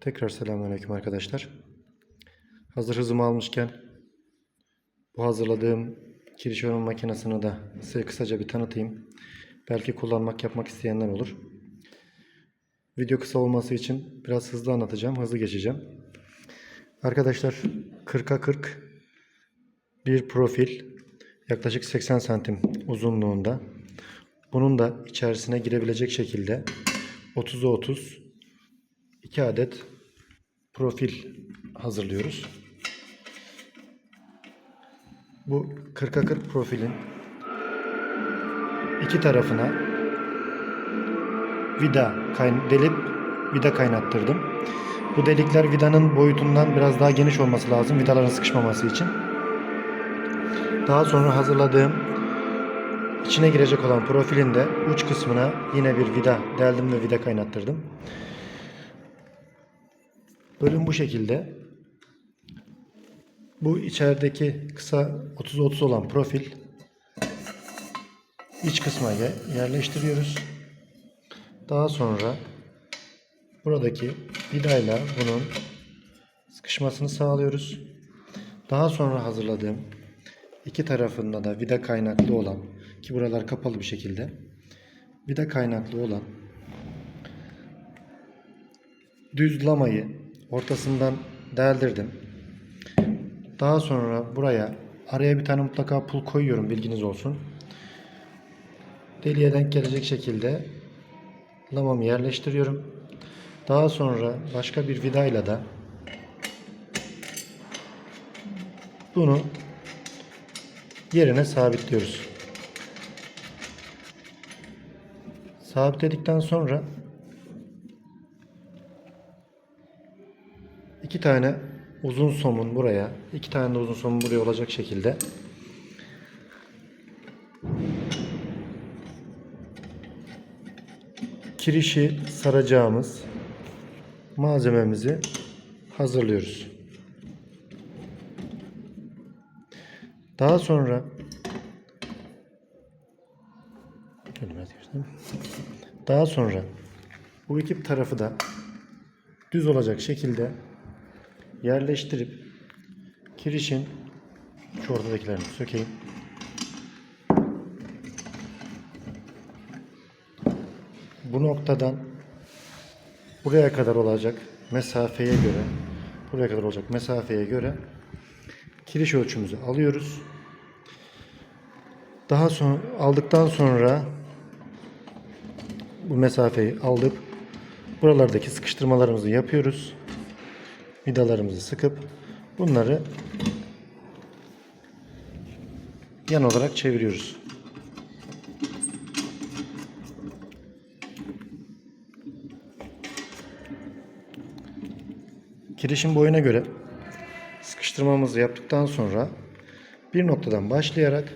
Tekrar selamünaleyküm arkadaşlar. Hazır hızımı almışken bu hazırladığım kiriş örme makinesini de size kısaca bir tanıtayım. Belki kullanmak yapmak isteyenler olur. Video kısa olması için biraz hızlı anlatacağım, hızlı geçeceğim. Arkadaşlar 40'a 40 bir profil yaklaşık 80 santim uzunluğunda. Bunun da içerisine girebilecek şekilde 30'a 30 2 adet profil hazırlıyoruz. Bu 40'a 40 profilin iki tarafına vida delip vida kaynattırdım. Bu delikler vidanın boyutundan biraz daha geniş olması lazım vidaların sıkışmaması için. Daha sonra hazırladığım içine girecek olan profilin de uç kısmına yine bir vida deldim ve vida kaynattırdım. Bölüm bu şekilde. Bu içerideki kısa 30-30 olan profil iç kısma ye- yerleştiriyoruz. Daha sonra buradaki vidayla bunun sıkışmasını sağlıyoruz. Daha sonra hazırladığım iki tarafında da vida kaynaklı olan ki buralar kapalı bir şekilde vida kaynaklı olan düz lamayı ortasından deldirdim. Daha sonra buraya araya bir tane mutlaka pul koyuyorum bilginiz olsun. Deliğe denk gelecek şekilde lamamı yerleştiriyorum. Daha sonra başka bir vidayla da bunu yerine sabitliyoruz. Sabitledikten sonra iki tane uzun somun buraya, iki tane de uzun somun buraya olacak şekilde kirişi saracağımız malzememizi hazırlıyoruz. Daha sonra. Daha sonra bu iki tarafı da düz olacak şekilde yerleştirip kirişin şu ortadakilerini sökeyim. Bu noktadan buraya kadar olacak mesafeye göre buraya kadar olacak mesafeye göre kiriş ölçümüzü alıyoruz. Daha sonra aldıktan sonra bu mesafeyi aldık. Buralardaki sıkıştırmalarımızı yapıyoruz. Vidalarımızı sıkıp bunları yan olarak çeviriyoruz. Kirişin boyuna göre sıkıştırmamızı yaptıktan sonra bir noktadan başlayarak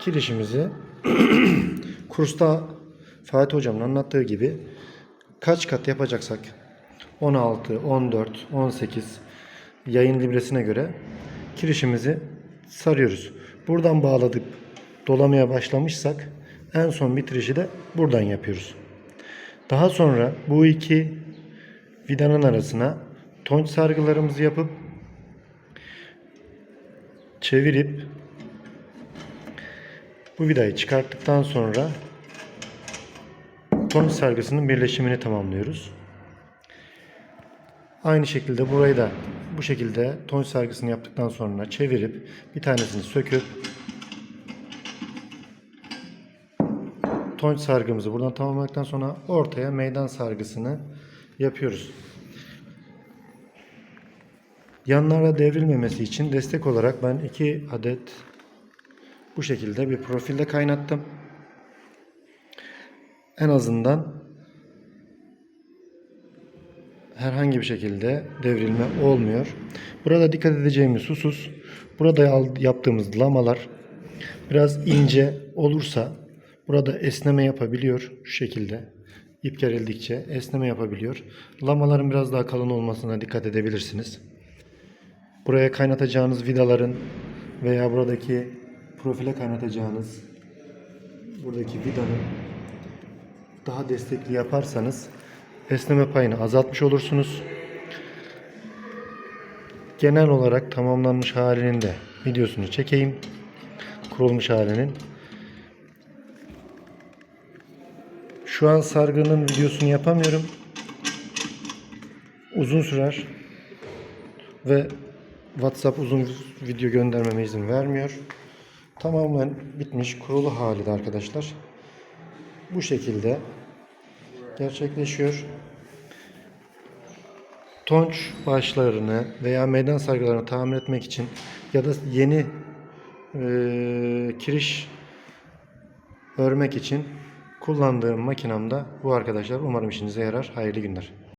kirişimizi kursta Fatih Hocam'ın anlattığı gibi kaç kat yapacaksak 16, 14, 18 yayın libresine göre kirişimizi sarıyoruz. Buradan bağladık dolamaya başlamışsak en son bitirişi de buradan yapıyoruz. Daha sonra bu iki vidanın arasına tonç sargılarımızı yapıp çevirip bu vidayı çıkarttıktan sonra tonç sargısının birleşimini tamamlıyoruz. Aynı şekilde burayı da bu şekilde tonç sargısını yaptıktan sonra çevirip bir tanesini söküp tonç sargımızı buradan tamamladıktan sonra ortaya meydan sargısını yapıyoruz. Yanlara devrilmemesi için destek olarak ben iki adet bu şekilde bir profilde kaynattım. En azından herhangi bir şekilde devrilme olmuyor. Burada dikkat edeceğimiz husus burada yaptığımız lamalar biraz ince olursa burada esneme yapabiliyor şu şekilde. İp gerildikçe esneme yapabiliyor. Lamaların biraz daha kalın olmasına dikkat edebilirsiniz. Buraya kaynatacağınız vidaların veya buradaki profile kaynatacağınız buradaki vidanın daha destekli yaparsanız esneme payını azaltmış olursunuz. genel olarak tamamlanmış halinin de videosunu çekeyim. Kurulmuş halinin. Şu an sargının videosunu yapamıyorum. Uzun sürer. Ve WhatsApp uzun video göndermeme izin vermiyor. Tamamen bitmiş kurulu hali de arkadaşlar. Bu şekilde gerçekleşiyor. Tonç başlarını veya meydan sargılarını tamir etmek için ya da yeni eee, kiriş örmek için kullandığım makinamda bu arkadaşlar. Umarım işinize yarar. Hayırlı günler.